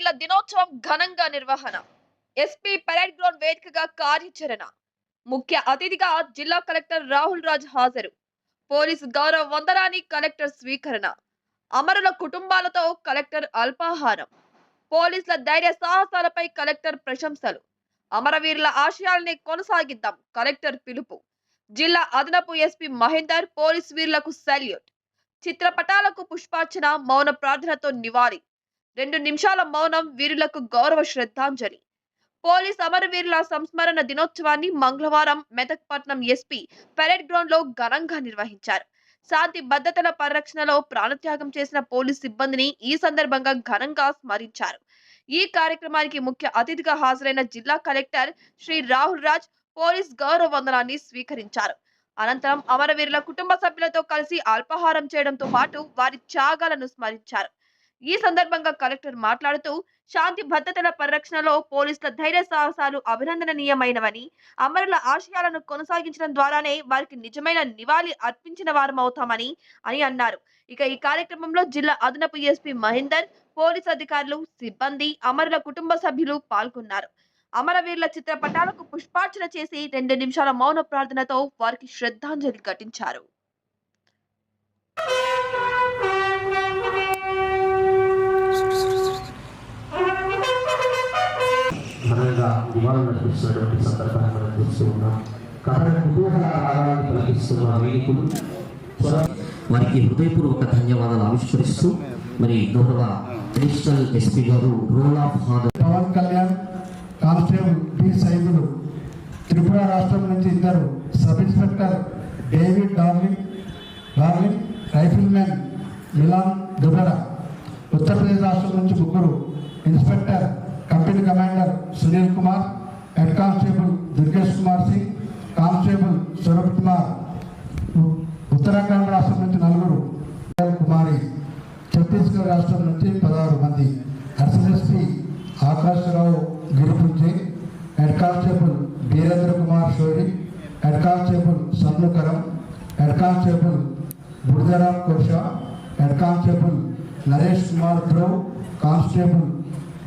Police దినోత్సవం ఘనంగా నిర్వహణ. ఎస్పీ పరేడ్ గ్రౌండ్ వేదికగా కార్యాచరణ. ముఖ్య అతిథిగా జిల్లా కలెక్టర్ రాహుల్ రాజ్ హాజరు. పోలీసు గౌరవ వందనాన్ని కలెక్టర్ స్వీకరణ. అమరుల కుటుంబాలతో కలెక్టర్ అల్పాహారం. పోలీసుల ధైర్య సాహసాలపై కలెక్టర్ ప్రశంసలు. అమరవీరుల ఆశయాల్ని కొనసాగిద్దాం కలెక్టర్ పిలుపు. జిల్లా అదనపు ఎస్పీ మహేందర్ పోలీస్ వీరులకు సెల్యూట్. చిత్రపటాలకు పుష్పార్చన మౌన ప్రార్థనతో నివాళి. రెండు నిమిషాల మౌనం వీరులకు గౌరవ శ్రద్ధాంజలి. పోలీస్ అమరవీరుల సంస్మరణ దినోత్సవాన్ని మంగళవారం మెదక్పట్నం ఎస్పీ పరేడ్ గ్రౌండ్లో ఘనంగా నిర్వహించారు. శాంతి భద్రతల పరిరక్షణలో ప్రాణత్యాగం చేసిన పోలీస్ సిబ్బందిని ఈ సందర్భంగా ఘనంగా స్మరించారు. ఈ కార్యక్రమానికి ముఖ్య అతిథిగా హాజరైన జిల్లా కలెక్టర్ శ్రీ రాహుల్ రాజ్ పోలీస్ గౌరవ వందనాన్ని స్వీకరించారు. అనంతరం అమరవీరుల కుటుంబ సభ్యులతో కలిసి అల్పాహారం చేయడంతో పాటు వారి త్యాగాలను స్మరించారు. ఈ సందర్భంగా కలెక్టర్ మాట్లాడుతూ శాంతి భద్రతల పరిరక్షణలో పోలీసుల ధైర్య సాహసాలు అభినందనీయమైనవని అమరుల ఆశయాలను కొనసాగించడం ద్వారానే వారికి నిజమైన నివాళి అర్పించిన వారమవుతామని అని అన్నారు. ఇక ఈ కార్యక్రమంలో జిల్లా అదనపు ఎస్పీ మహేందర్ పోలీస్ అధికారులు సిబ్బంది అమరుల కుటుంబ సభ్యులు పాల్గొన్నారు. అమరవీరుల చిత్రపటాలకు పుష్పార్చన చేసి రెండు నిమిషాల మౌన ప్రార్థనతో వారికి శ్రద్ధాంజలి ఘటించారు. ఘనంగా నివాళులు నడిపిస్తున్నటువంటి సందర్భాన్ని మనం చూస్తూ ఉన్నాం. కథన కుతూహల రాగాన్ని ప్రకటిస్తున్న వేదికలు వారికి హృదయపూర్వక ధన్యవాదాలు ఆవిష్కరిస్తూ మరి గౌరవ అడిషనల్ ఎస్పీ గారు roll of honour. Pawan Kalyan constable D Saidulu Tripura రాష్ట్రం నుంచి ఇద్దరు sub inspector David Darling Darling riflemen Milan Dubera Uttar Pradesh రాష్ట్రం నుంచి ముగ్గురు inspector commander Sunil Kumar head constable Durgesh Kumar Singh constable Saurabh Kumar. Uttarakhand రాష్ట్రం నుంచి నలుగురు. కుమారి. ఛత్తీస్గఢ్ రాష్ట్రం నుంచి పదహారు మంది. SSP Akash Rao Giripunji head constable Virendra Kumar Shori head constable Sannukaram head constable Budhiram Kosha head constable Naresh Kumar Dhruv constable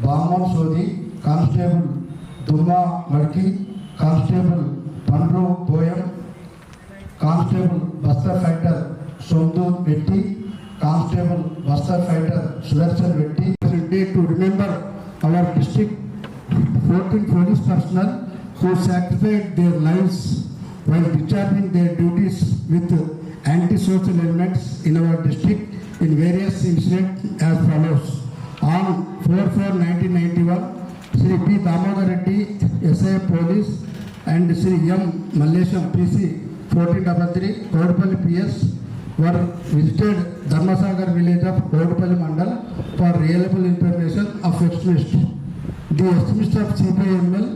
Bamon Sodi constable Dumma Madki constable Pandru Poyam constable Bastar fighter Sondu Vetti constable Bastar fighter Sudarshan Vetti day to remember our district fourteen police personnel who sacrificed their lives while discharging their duties with anti-social elements in our district in various incidents as follows. On 4-4-1991, Sri P. Damodar Reddy, SI Police, and Sri M. Mallesham PC 1433, Kodupalli PS, were visited Dharmasagar village of Kodupalli Mandal for reliable information of extremists. The estimates of CPML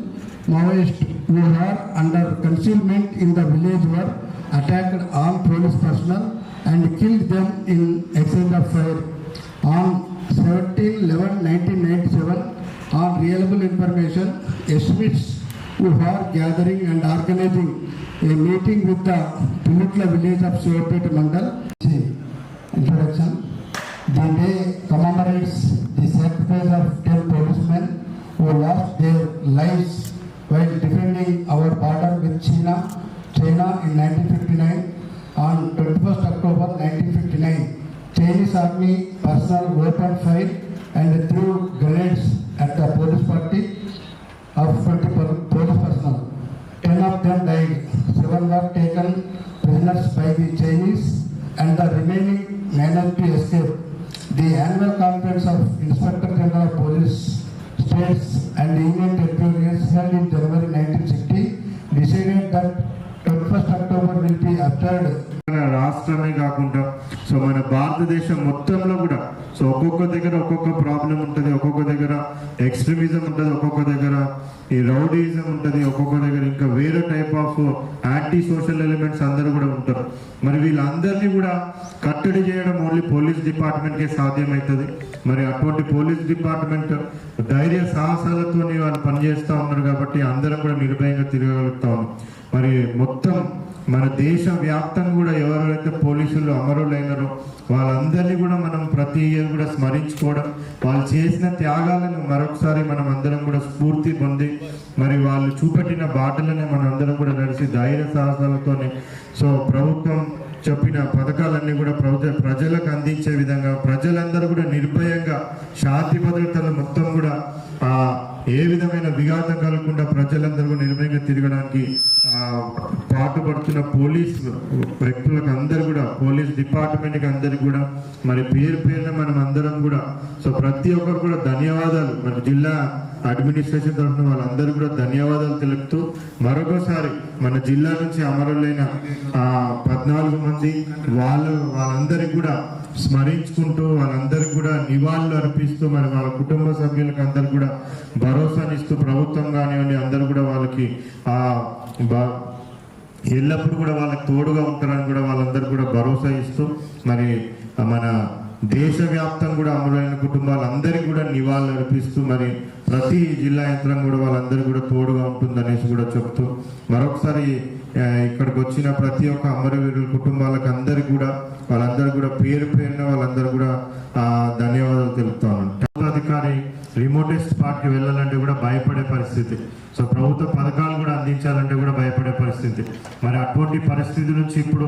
Maoist who are under concealment in the village were attacked armed police personnel and killed them in exchange of fire. On 17-11-1997, on reliable information, estimates who are gathering and organizing a meeting with the Pulutla village of Sivapet Mandal. Introduction. The day commemorates the sacrifice of 10 policemen who lost their lives while defending our border with China, China in 1959. On 21st October 1959, Chinese army personnel opened fire and threw grenades at the police party of 20 pol- police personnel. 10 of them died, 7 were taken prisoners by the Chinese and the remaining minority escaped. The annual conference of Inspector General of Police, States and Union Territories held in January 1960 decided that 21st October will be observed మన రాష్ట్రమే కాకుండా so మన భారతదేశం మొత్తంలో కూడా so ఒక్కొక్క దగ్గర ఒక్కొక్క ప్రాబ్లం ఉంటుంది ఒక్కొక్క దగ్గర ఎక్స్ట్రీమిజం ఉంటుంది ఒక్కొక్క దగ్గర ఈ రౌడీజం ఉంటుంది ఒక్కొక్క దగ్గర ఇంకా వేరే type of anti social elements అందరూ కూడా ఉంటారు. మరి వీళ్ళందరినీ కూడా కట్టడి చేయడం ఓన్లీ పోలీస్ డిపార్ట్మెంట్కే సాధ్యమవుతుంది మరి అటువంటి పోలీస్ డిపార్ట్మెంట్ ధైర్య సాహసాలతో వాళ్ళు పనిచేస్తూ ఉన్నారు కాబట్టి అందరం కూడా నిర్భయంగా తిరగలుగుతా ఉన్నాం. మరి మొత్తం మన దేశ వ్యాప్తంగా కూడా ఎవరైతే పోలీసులు అమరులైనారో వాళ్ళందరినీ కూడా మనం ప్రతి ఇయర్ కూడా స్మరించుకోవడం వాళ్ళు చేసిన త్యాగాలను మరొకసారి మనం అందరం కూడా స్ఫూర్తి పొంది మరి వాళ్ళు చూపెట్టిన బాటలనే మనం అందరం కూడా నడిచి ధైర్య సాహసాలతోనే సో ప్రభుత్వం చెప్పిన పథకాలన్నీ కూడా ప్రభుత్వ ప్రజలకు అందించే విధంగా ప్రజలందరూ కూడా నిర్భయంగా శాంతి భద్రతలు మొత్తం కూడా ఏ విధమైన విఘాతం కలగకుండా ప్రజలందరూ కూడా నిర్భయంగా తిరగడానికి ఆ, పాటుపడుతున్న పోలీస్ వ్యక్తులకు అందరు కూడా పోలీస్ డిపార్ట్మెంట్కి అందరికి కూడా మరి పేరు పేరున మనం అందరం కూడా సో ప్రతి ఒక్కరు కూడా ధన్యవాదాలు. మన జిల్లా అడ్మినిస్ట్రేషన్ తరఫున వాళ్ళందరూ కూడా ధన్యవాదాలు తెలుపుతూ మరొకసారి మన జిల్లా నుంచి అమరులైన పద్నాలుగు మంది వాళ్ళు వాళ్ళందరికీ కూడా స్మరించుకుంటూ వాళ్ళందరికీ కూడా నివాళులు అర్పిస్తూ మరి వాళ్ళ కుటుంబ సభ్యులకు అందరు కూడా భరోసానిస్తూ ప్రభుత్వం కానివ్వండి అందరూ కూడా వాళ్ళకి ఎల్లప్పుడు ఎల్లప్పుడూ కూడా వాళ్ళకి తోడుగా ఉంటారని కూడా వాళ్ళందరూ కూడా భరోసా ఇస్తూ మరి మన దేశవ్యాప్తం కూడా అమరులైన కుటుంబాలందరికీ కూడా నివాళులు అర్పిస్తూ మరి ప్రతి జిల్లా యంత్రం కూడా వాళ్ళందరూ కూడా తోడుగా ఉంటుందనేసి కూడా చెప్తూ మరొకసారి ఇక్కడికి వచ్చిన ప్రతి ఒక్క అమరవీరుల కుటుంబాలకు అందరికీ కూడా వాళ్ళందరూ కూడా పేరు పేరున వాళ్ళందరూ కూడా ధన్యవాదాలు తెలుపుతాను అధికారి రిమోటెస్ట్ పార్ట్కి వెళ్ళాలంటే కూడా భయపడే పరిస్థితి. సో ప్రభుత్వ పథకాలు కూడా అందించాలంటే కూడా భయపడే పరిస్థితి. మరి అటువంటి పరిస్థితి నుంచి ఇప్పుడు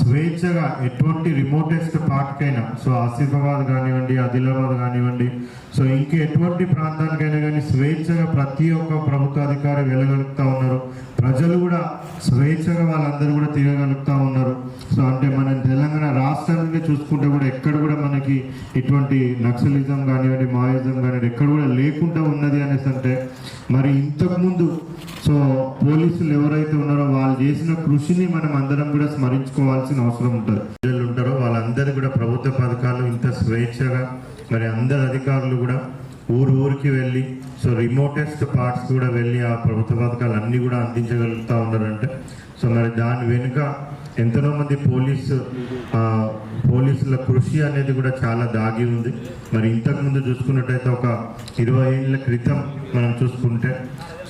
స్వేచ్ఛగా ఎటువంటి రిమోటెస్ట్ పార్ట్కైనా సో ఆసిఫాబాద్ కానివ్వండి ఆదిలాబాద్ కానివ్వండి సో ఇంకా ఎటువంటి ప్రాంతానికైనా కానీ స్వేచ్ఛగా ప్రతి ఒక్క ప్రభుత్వ అధికారి వెళ్ళగలుగుతూ ఉన్నారు. ప్రజలు కూడా స్వేచ్ఛగా వాళ్ళందరూ కూడా తిరగలుగుతా ఉన్నారు. సో అంటే మన తెలంగాణ రాష్ట్రాన్ని చూసుకుంటే కూడా ఎక్కడ కూడా మనకి ఇటువంటి నక్సలిజం కానివ్వండి మాయిజం కానివ్వండి ఎక్కడ కూడా లేకుండా ఉన్నది అనేసి అంటే మరి ఇంతకుముందు సో పోలీసులు ఎవరైతే ఉన్నారో వాళ్ళు చేసిన కృషిని మనం అందరం కూడా స్మరించుకోవాల్సిన అవసరం ఉంటుంది. ప్రజలు ఉంటారో వాళ్ళందరూ కూడా ప్రభుత్వ పథకాలు ఇంత స్వేచ్ఛగా మరి అందరు అధికారులు కూడా ఊరు ఊరికి వెళ్ళి సో రిమోటెస్ట్ పార్ట్స్ కూడా వెళ్ళి ఆ ప్రభుత్వ పథకాలు అన్నీ కూడా అందించగలుగుతూ ఉన్నారంటే సో మరి దాని వెనుక ఎంతనో మంది పోలీసు పోలీసుల కృషి అనేది కూడా చాలా దాగి ఉంది. మరి ఇంతకు ముందు చూసుకున్నట్టయితే ఒక ఇరవై ఏళ్ళ క్రితం మనం చూసుకుంటే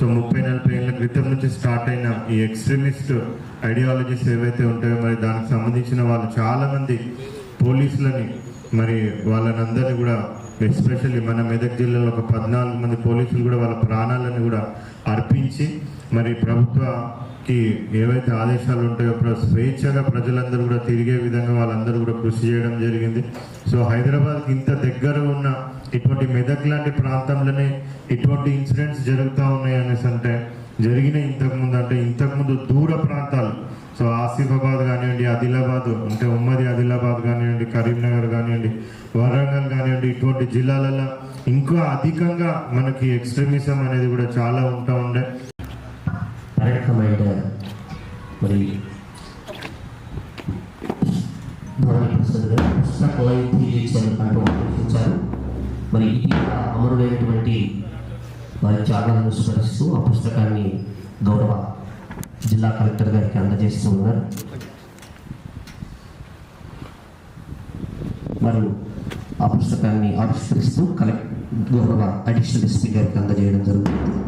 సో ముప్పై నలభై ఏళ్ళ క్రితం నుంచి స్టార్ట్ అయిన ఈ ఎక్స్ట్రీమిస్ట్ ఐడియాలజీస్ ఏవైతే ఉంటాయో మరి దానికి సంబంధించిన వాళ్ళు చాలామంది పోలీసులని మరి వాళ్ళనందరినీ కూడా ఎస్పెషల్లీ మన మెదక్ జిల్లాలో ఒక పద్నాలుగు మంది పోలీసులు కూడా వాళ్ళ ప్రాణాలను కూడా అర్పించి మరి ప్రభుత్వకి ఏవైతే ఆదేశాలు ఉంటాయో ప్ర- స్వేచ్ఛగా ప్రజలందరూ కూడా తిరిగే విధంగా వాళ్ళందరూ కూడా కృషి చేయడం జరిగింది. సో హైదరాబాద్కి ఇంత దగ్గర ఉన్న ఇటువంటి మెదక్ లాంటి ప్రాంతంలోనే ఇటువంటి ఇన్సిడెంట్స్ జరుగుతూ ఉన్నాయి అనేసి అంటే జరిగిన ఇంతకుముందు. అంటే ఇంతకుముందు దూర ప్రాంతాలు సో ఆసిఫాబాద్ కానివ్వండి ఆదిలాబాద్ అంటే ఉమ్మడి ఆదిలాబాద్ కానివ్వండి కరీంనగర్ కానివ్వండి వరంగల్ కానివ్వండి ఇటువంటి జిల్లాలలో ఇంకా అధికంగా మనకి ఎక్స్ట్రీమిజం అనేది కూడా చాలా ఉంటా ఉండే. పరేడ్ మరి మరి ఇటీవల అమరుడైనటువంటి వారి చాలా స్మరిస్తూ ఆ పుస్తకాన్ని గౌరవ జిల్లా కలెక్టర్ గారికి అందజేస్తూ ఉన్నారు మరియు ఆ పుస్తకాన్ని ఆవిష్కరిస్తూ కలెక్ట్ గౌరవ అడిషనల్ ఎస్పీ గారికి అందజేయడం జరుగుతుంది.